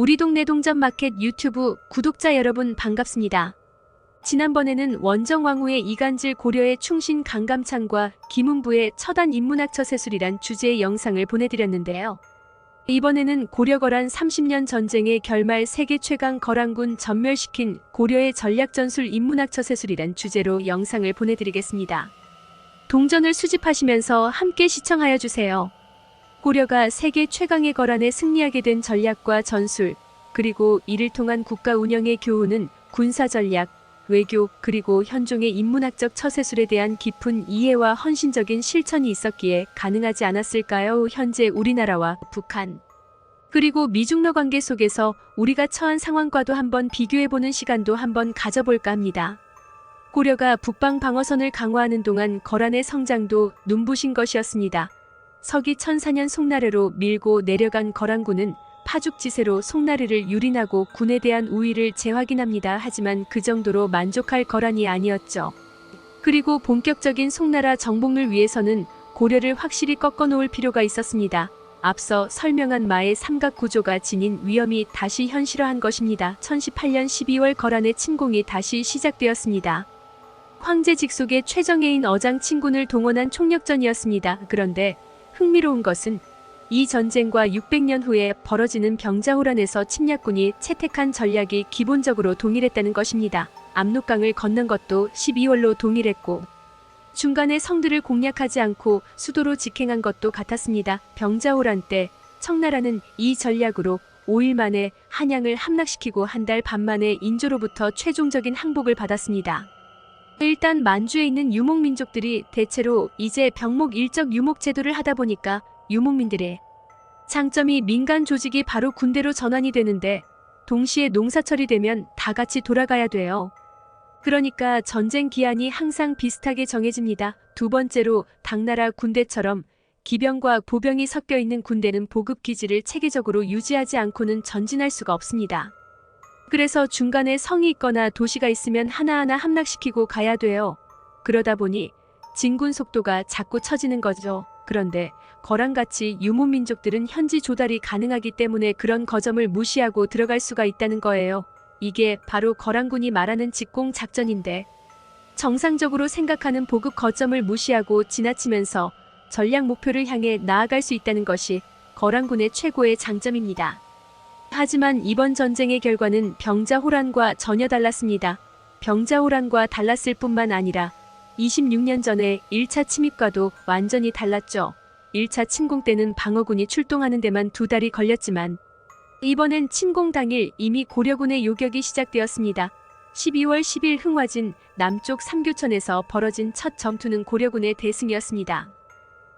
우리 동네 동전 마켓 유튜브 구독자 여러분 반갑습니다. 지난번에는 원정왕후의 이간질 고려의 충신 강감찬과 김은부의 처단 인문학 처 세술이란 주제의 영상을 보내드렸는데요. 이번에는 고려거란 30년 전쟁의 결말 세계 최강 거란군 전멸시킨 고려의 전략전술 인문학 처 세술이란 주제로 영상을 보내드리겠습니다. 동전을 수집하시면서 함께 시청하여 주세요. 고려가 세계 최강의 거란에 승리하게 된 전략과 전술, 그리고 이를 통한 국가 운영의 교훈은 군사 전략, 외교, 그리고 현종의 인문학적 처세술에 대한 깊은 이해와 헌신적인 실천이 있었기에 가능하지 않았을까요? 현재 우리나라와 북한, 그리고 미중러 관계 속에서 우리가 처한 상황과도 한번 비교해보는 시간도 한번 가져볼까 합니다. 고려가 북방 방어선을 강화하는 동안 거란의 성장도 눈부신 것이었습니다. 서기 1004년 송나라로 밀고 내려간 거란군은 파죽지세로 송나라를 유린하고 군에 대한 우위를 재확인합니다. 하지만 그 정도로 만족할 거란이 아니었죠. 그리고 본격적인 송나라 정복을 위해서는 고려를 확실히 꺾어놓을 필요가 있었습니다. 앞서 설명한 마의 삼각 구조가 지닌 위험이 다시 현실화한 것입니다. 1018년 12월 거란의 침공이 다시 시작되었습니다. 황제 직속의 최정예인 어장 친군을 동원한 총력전이었습니다. 그런데 흥미로운 것은 이 전쟁과 600년 후에 벌어지는 병자호란에서 침략군이 채택한 전략이 기본적으로 동일했다는 것입니다. 압록강을 건넌 것도 12월로 동일했고 중간에 성들을 공략하지 않고 수도로 직행한 것도 같았습니다. 병자호란 때 청나라는 이 전략으로 5일 만에 한양을 함락시키고 한 달 반 만에 인조로부터 최종적인 항복을 받았습니다. 일단 만주에 있는 유목민족들이 대체로 이제 병목 일적 유목 제도를 하다 보니까 유목민들의 장점이 민간 조직이 바로 군대로 전환이 되는데 동시에 농사철이 되면 다 같이 돌아가야 돼요. 그러니까 전쟁 기한이 항상 비슷하게 정해집니다. 두 번째로 당나라 군대처럼 기병과 보병이 섞여 있는 군대는 보급 기지를 체계적으로 유지하지 않고는 전진할 수가 없습니다. 그래서 중간에 성이 있거나 도시가 있으면 하나하나 함락시키고 가야 돼요. 그러다 보니 진군 속도가 자꾸 처지는 거죠. 그런데 거란같이 유목민족들은 현지 조달이 가능하기 때문에 그런 거점을 무시하고 들어갈 수가 있다는 거예요. 이게 바로 거란군이 말하는 직공 작전인데 정상적으로 생각하는 보급 거점을 무시하고 지나치면서 전략 목표를 향해 나아갈 수 있다는 것이 거란군의 최고의 장점입니다. 하지만 이번 전쟁의 결과는 병자호란과 전혀 달랐습니다. 병자호란과 달랐을 뿐만 아니라 26년 전에 1차 침입과도 완전히 달랐죠. 1차 침공 때는 방어군이 출동하는 데만 두 달이 걸렸지만 이번엔 침공 당일 이미 고려군의 요격이 시작되었습니다. 12월 10일 흥화진 남쪽 삼교천에서 벌어진 첫 전투는 고려군의 대승이었습니다.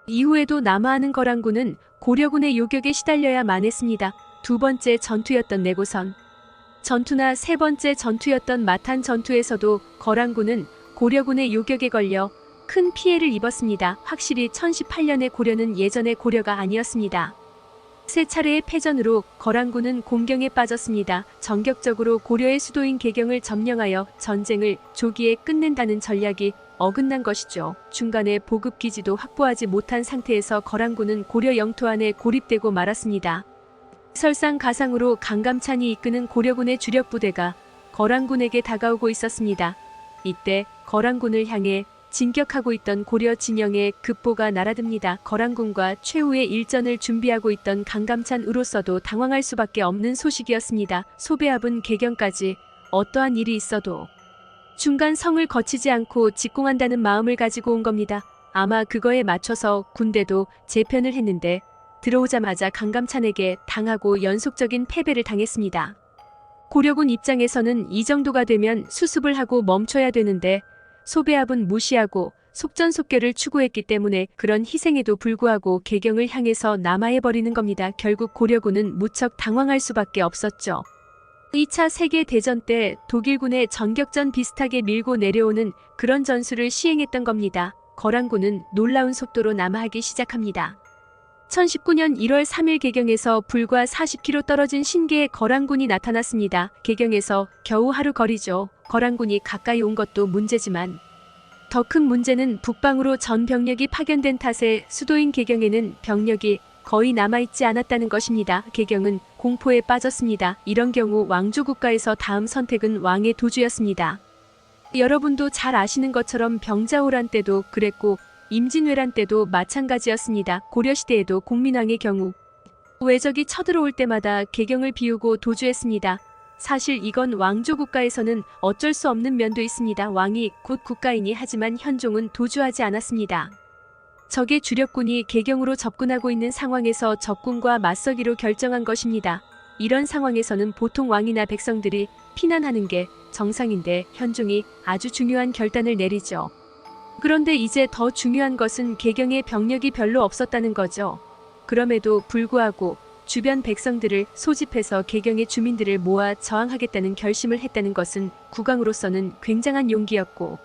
이후에도 남하하는 거란군은 고려군의 요격에 시달려야만 했습니다. 두 번째 전투였던 내고선. 전투나 세 번째 전투였던 마탄 전투에서도 거란군은 고려군의 요격에 걸려 큰 피해를 입었습니다. 확실히 1018년의 고려는 예전의 고려가 아니었습니다. 세 차례의 패전으로 거란군은 공경에 빠졌습니다. 전격적으로 고려의 수도인 개경을 점령하여 전쟁을 조기에 끝낸다는 전략이 어긋난 것이죠. 중간에 보급 기지도 확보하지 못한 상태에서 거란군은 고려 영토 안에 고립되고 말았습니다. 설상가상으로 강감찬이 이끄는 고려군의 주력 부대가 거란군에게 다가오고 있었습니다. 이때 거란군을 향해 진격하고 있던 고려 진영의 급보가 날아듭니다. 거란군과 최후의 일전을 준비하고 있던 강감찬으로서도 당황할 수밖에 없는 소식이었습니다. 소배합은 개경까지 어떠한 일이 있어도 중간 성을 거치지 않고 직공한다는 마음을 가지고 온 겁니다. 아마 그거에 맞춰서 군대도 재편을 했는데 들어오자마자 강감찬에게 당하고 연속적인 패배를 당했습니다. 고려군 입장에서는 이 정도가 되면 수습을 하고 멈춰야 되는데 소배합은 무시하고 속전속결을 추구했기 때문에 그런 희생에도 불구하고 개경을 향해서 남하해버리는 겁니다. 결국 고려군은 무척 당황할 수밖에 없었죠. 2차 세계대전 때 독일군의 전격전 비슷하게 밀고 내려오는 그런 전술을 시행했던 겁니다. 거란군은 놀라운 속도로 남하하기 시작합니다. 1019년 1월 3일 개경에서 불과 40km 떨어진 신계의 거란군이 나타났습니다. 개경에서 겨우 하루 거리죠. 거란군이 가까이 온 것도 문제지만 더 큰 문제는 북방으로 전 병력이 파견된 탓에 수도인 개경에는 병력이 거의 남아있지 않았다는 것입니다. 개경은 공포에 빠졌습니다. 이런 경우 왕조 국가에서 다음 선택은 왕의 도주였습니다. 여러분도 잘 아시는 것처럼 병자호란 때도 그랬고 임진왜란 때도 마찬가지였습니다. 고려시대에도 공민왕의 경우 외적이 쳐들어올 때마다 개경을 비우고 도주했습니다. 사실 이건 왕조 국가에서는 어쩔 수 없는 면도 있습니다. 왕이 곧 국가이니 하지만 현종은 도주하지 않았습니다. 적의 주력군이 개경으로 접근하고 있는 상황에서 적군과 맞서기로 결정한 것입니다. 이런 상황에서는 보통 왕이나 백성들이 피난하는 게 정상인데 현종이 아주 중요한 결단을 내리죠. 그런데 이제 더 중요한 것은 개경에 병력이 별로 없었다는 거죠. 그럼에도 불구하고 주변 백성들을 소집해서 개경의 주민들을 모아 저항하겠다는 결심을 했다는 것은 국왕으로서는 굉장한 용기였고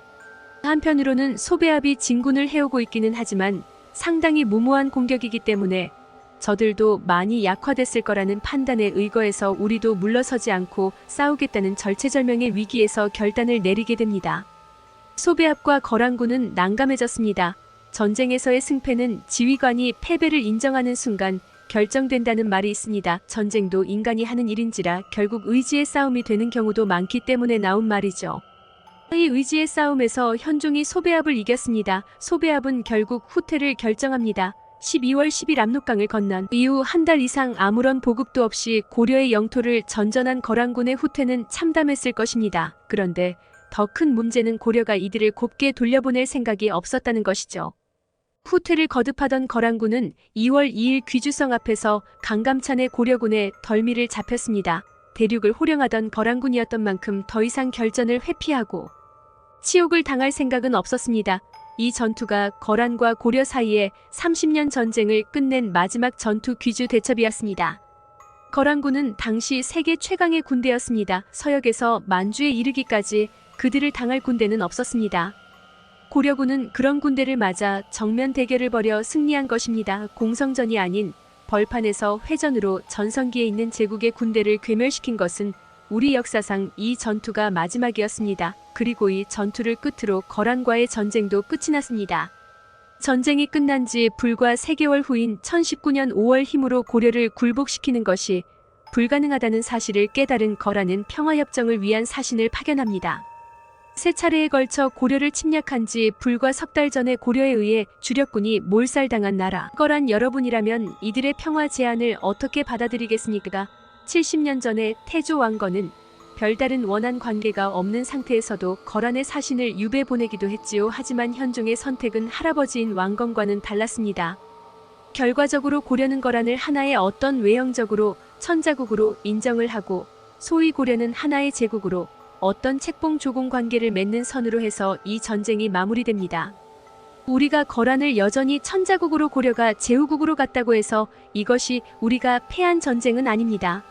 한편으로는 소배압이 진군을 해오고 있기는 하지만 상당히 무모한 공격이기 때문에 저들도 많이 약화됐을 거라는 판단에 의거해서 우리도 물러서지 않고 싸우겠다는 절체절명의 위기에서 결단을 내리게 됩니다. 소배압과 거란군은 난감해졌습니다. 전쟁에서의 승패는 지휘관이 패배를 인정하는 순간 결정된다는 말이 있습니다. 전쟁도 인간이 하는 일인지라 결국 의지의 싸움이 되는 경우도 많기 때문에 나온 말이죠. 이 의지의 싸움에서 현종이 소배압을 이겼습니다. 소배압은 결국 후퇴를 결정합니다. 12월 10일 압록강을 건넌 이후 한 달 이상 아무런 보급도 없이 고려의 영토를 전전한 거란군의 후퇴는 참담했을 것입니다. 그런데 더 큰 문제는 고려가 이들을 곱게 돌려보낼 생각이 없었다는 것이죠. 후퇴를 거듭하던 거란군은 2월 2일 귀주성 앞에서 강감찬의 고려군에 덜미를 잡혔습니다. 대륙을 호령하던 거란군이었던 만큼 더 이상 결전을 회피하고 치욕을 당할 생각은 없었습니다. 이 전투가 거란과 고려 사이에 30년 전쟁을 끝낸 마지막 전투 귀주 대첩이었습니다. 거란군은 당시 세계 최강의 군대였습니다. 서역에서 만주에 이르기까지 그들을 당할 군대는 없었습니다. 고려군은 그런 군대를 맞아 정면 대결을 벌여 승리한 것입니다. 공성전이 아닌 벌판에서 회전으로 전성기에 있는 제국의 군대를 괴멸시킨 것은 우리 역사상 이 전투가 마지막이었습니다. 그리고 이 전투를 끝으로 거란과의 전쟁도 끝이 났습니다. 전쟁이 끝난 지 불과 3개월 후인 1019년 5월 힘으로 고려를 굴복시키는 것이 불가능하다는 사실을 깨달은 거란은 평화협정을 위한 사신을 파견합니다. 세 차례에 걸쳐 고려를 침략한 지 불과 석 달 전에 고려에 의해 주력군이 몰살당한 나라. 거란 여러분이라면 이들의 평화 제안을 어떻게 받아들이겠습니까? 70년 전에 태조 왕건은 별다른 원한 관계가 없는 상태에서도 거란의 사신을 유배 보내기도 했지요. 하지만 현종의 선택은 할아버지인 왕건과는 달랐습니다. 결과적으로 고려는 거란을 하나의 어떤 외형적으로 천자국으로 인정을 하고 소위 고려는 하나의 제국으로 어떤 책봉 조공 관계를 맺는 선으로 해서 이 전쟁이 마무리됩니다. 우리가 거란을 여전히 천자국으로 고려가 제후국으로 갔다고 해서 이것이 우리가 패한 전쟁은 아닙니다.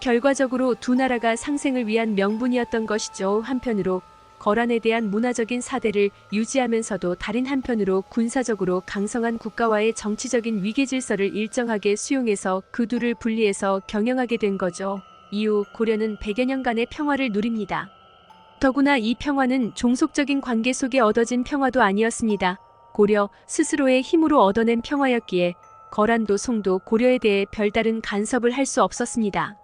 결과적으로 두 나라가 상생을 위한 명분이었던 것이죠. 한편으로 거란에 대한 문화적인 사대를 유지하면서도 다른 한편으로 군사적으로 강성한 국가와의 정치적인 위계 질서를 일정하게 수용해서 그 둘을 분리해서 경영하게 된 거죠. 이후 고려는 100여 년간의 평화를 누립니다. 더구나 이 평화는 종속적인 관계 속에 얻어진 평화도 아니었습니다. 고려 스스로의 힘으로 얻어낸 평화였기에 거란도 송도 고려에 대해 별다른 간섭을 할 수 없었습니다.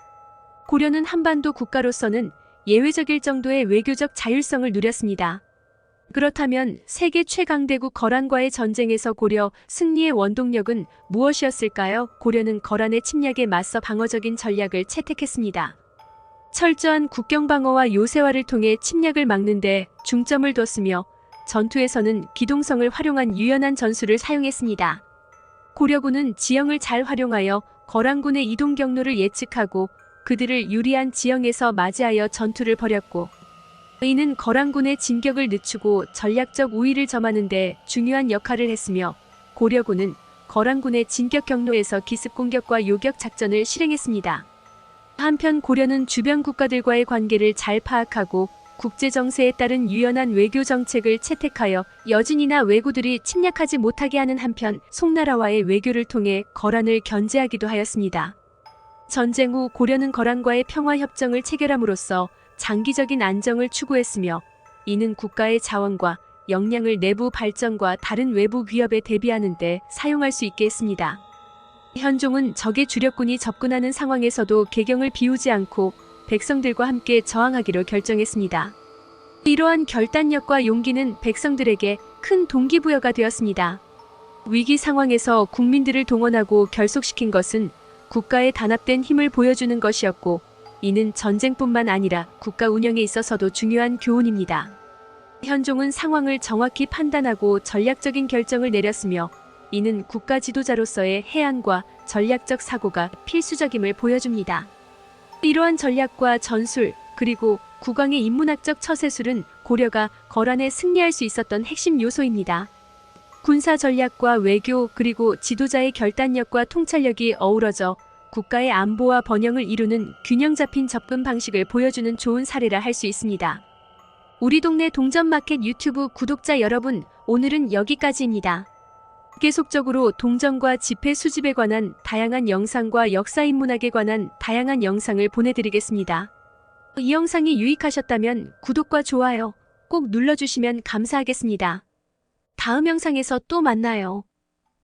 고려는 한반도 국가로서는 예외적일 정도의 외교적 자율성을 누렸습니다. 그렇다면 세계 최강대국 거란과의 전쟁에서 고려 승리의 원동력은 무엇이었을까요? 고려는 거란의 침략에 맞서 방어적인 전략을 채택했습니다. 철저한 국경 방어와 요새화를 통해 침략을 막는 데 중점을 뒀으며 전투에서는 기동성을 활용한 유연한 전술을 사용했습니다. 고려군은 지형을 잘 활용하여 거란군의 이동 경로를 예측하고 그들을 유리한 지형에서 맞이하여 전투를 벌였고 이는 거란군의 진격을 늦추고 전략적 우위를 점하는데 중요한 역할을 했으며 고려군은 거란군의 진격 경로에서 기습 공격과 요격 작전을 실행했습니다. 한편 고려는 주변 국가들과의 관계를 잘 파악하고 국제 정세에 따른 유연한 외교 정책을 채택하여 여진이나 왜구들이 침략하지 못하게 하는 한편 송나라와의 외교를 통해 거란을 견제하기도 하였습니다. 전쟁 후 고려는 거란과의 평화 협정을 체결함으로써 장기적인 안정을 추구했으며 이는 국가의 자원과 역량을 내부 발전과 다른 외부 위협에 대비하는 데 사용할 수 있게 했습니다. 현종은 적의 주력군이 접근하는 상황에서도 개경을 비우지 않고 백성들과 함께 저항하기로 결정했습니다. 이러한 결단력과 용기는 백성들에게 큰 동기부여가 되었습니다. 위기 상황에서 국민들을 동원하고 결속시킨 것은 국가의 단합된 힘을 보여주는 것이었고, 이는 전쟁뿐만 아니라 국가 운영에 있어서도 중요한 교훈입니다. 현종은 상황을 정확히 판단하고 전략적인 결정을 내렸으며, 이는 국가 지도자로서의 해안과 전략적 사고가 필수적임을 보여줍니다. 이러한 전략과 전술, 그리고 국왕의 인문학적 처세술은 고려가 거란에 승리할 수 있었던 핵심 요소입니다. 군사 전략과 외교 그리고 지도자의 결단력과 통찰력이 어우러져 국가의 안보와 번영을 이루는 균형 잡힌 접근 방식을 보여주는 좋은 사례라 할 수 있습니다. 우리 동네 동전마켓 유튜브 구독자 여러분, 오늘은 여기까지입니다. 계속적으로 동전과 지폐 수집에 관한 다양한 영상과 역사인문학에 관한 다양한 영상을 보내드리겠습니다. 이 영상이 유익하셨다면 구독과 좋아요 꼭 눌러주시면 감사하겠습니다. 다음 영상에서 또 만나요.